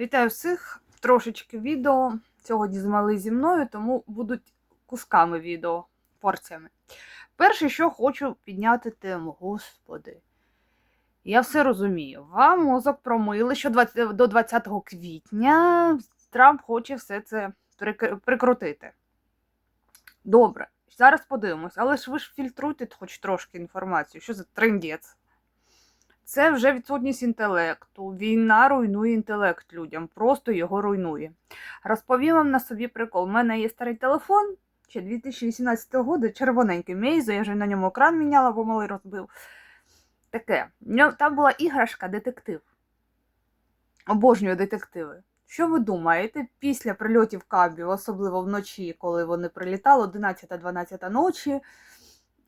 Вітаю всіх! Трошечки відео. Сьогодні змали зі мною, тому будуть кусками відео, порціями. Перше, що хочу підняти тему, господи. Я все розумію. Вам мозок промили, що 20, до 20 квітня Трамп хоче все це прикрутити. Добре, зараз подивимось, але ж ви ж фільтруйте хоч трошки інформацію, що за трендець. Це вже відсутність інтелекту. Війна руйнує інтелект людям, просто його руйнує. Розповім вам на собі прикол. У мене є старий телефон, ще 2018 року, червоненький Мейзо, я вже на ньому екран міняла, бо малий розбив. Таке. Там була іграшка детектив. Обожнюю детективи. Що ви думаєте, після прильотів кабів, особливо вночі, коли вони прилітали, 11-12 ночі,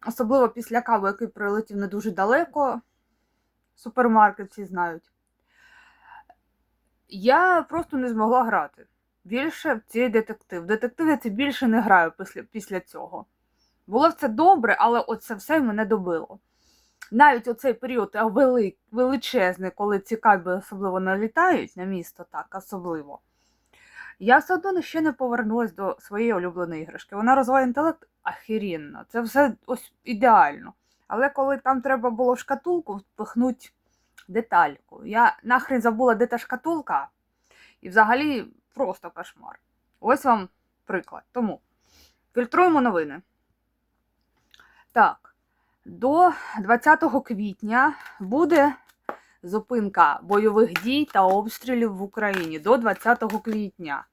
особливо після кабу, який прилетів не дуже далеко, супермаркет всі знають. Я просто не змогла грати. Більше в цей детектив. В детектив я це більше не граю після, після цього. Було все добре, але оце все мене добило. Навіть оцей період а, вели, величезний, коли ці каби особливо налітають на місто, так, особливо. Я все одно ще не повернулася до своєї улюбленої іграшки. Вона розвиває інтелект ахірінно. Це все ось ідеально. Але коли там треба було в шкатулку впихнути детальку, я нахрен забула, де та шкатулка, і взагалі просто кошмар. Ось вам приклад. Тому фільтруємо новини. Так, до 20 квітня буде зупинка бойових дій та обстрілів в Україні. До 20 квітня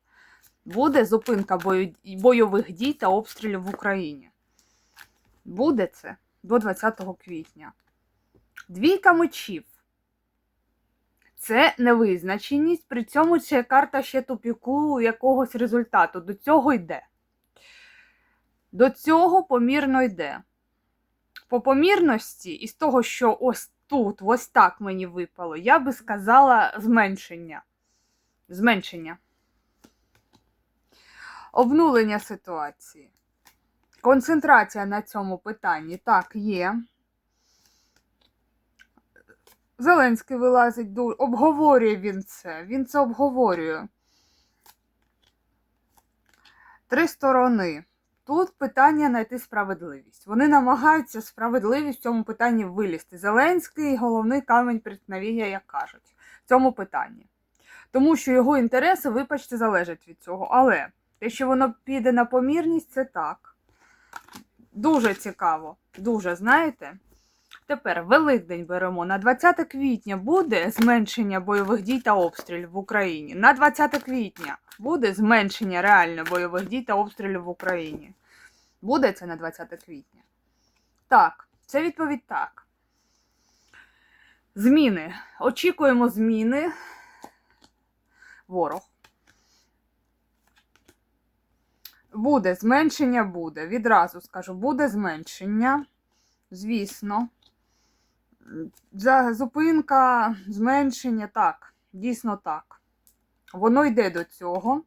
буде зупинка бойових дій та обстрілів в Україні. Буде це до 20 квітня. Двійка мечів. Це невизначеність, при цьому це карта ще тупіку якогось результату. До цього йде. До цього помірно йде. По помірності, із того, що ось тут, ось так мені випало, я би сказала зменшення. Зменшення. Обнулення ситуації. Концентрація на цьому питанні так є. Зеленський вилазить, ду- обговорює він це. Він це обговорює. Три сторони. Тут питання знайти справедливість. Вони намагаються справедливість в цьому питанні вилізти. Зеленський головний камінь преткновення, як кажуть, в цьому питанні. Тому що його інтереси, вибачте, залежать від цього. Але те, що воно піде на помірність, це так. Дуже цікаво. Дуже, знаєте? Тепер Великдень беремо. На 20 квітня буде зменшення бойових дій та обстрілів в Україні. На 20 квітня буде зменшення реально бойових дій та обстрілів в Україні. Буде це на 20 квітня? Так, це відповідь так. Зміни. Очікуємо зміни. Ворог. Буде зменшення буде. Відразу скажу, буде зменшення. Звісно. Зупинка, зменшення, так, дійсно так. Воно йде до цього.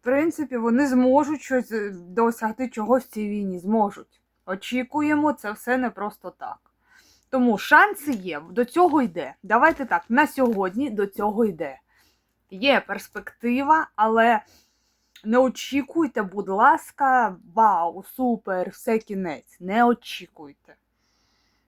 В принципі, вони зможуть щось е, досягти чогось в цій війні. Зможуть. Очікуємо, це все не просто так. Тому шанси є, до цього йде. Давайте так, на сьогодні до цього йде. Є перспектива, але не очікуйте, будь ласка, вау, супер, все кінець. Не очікуйте.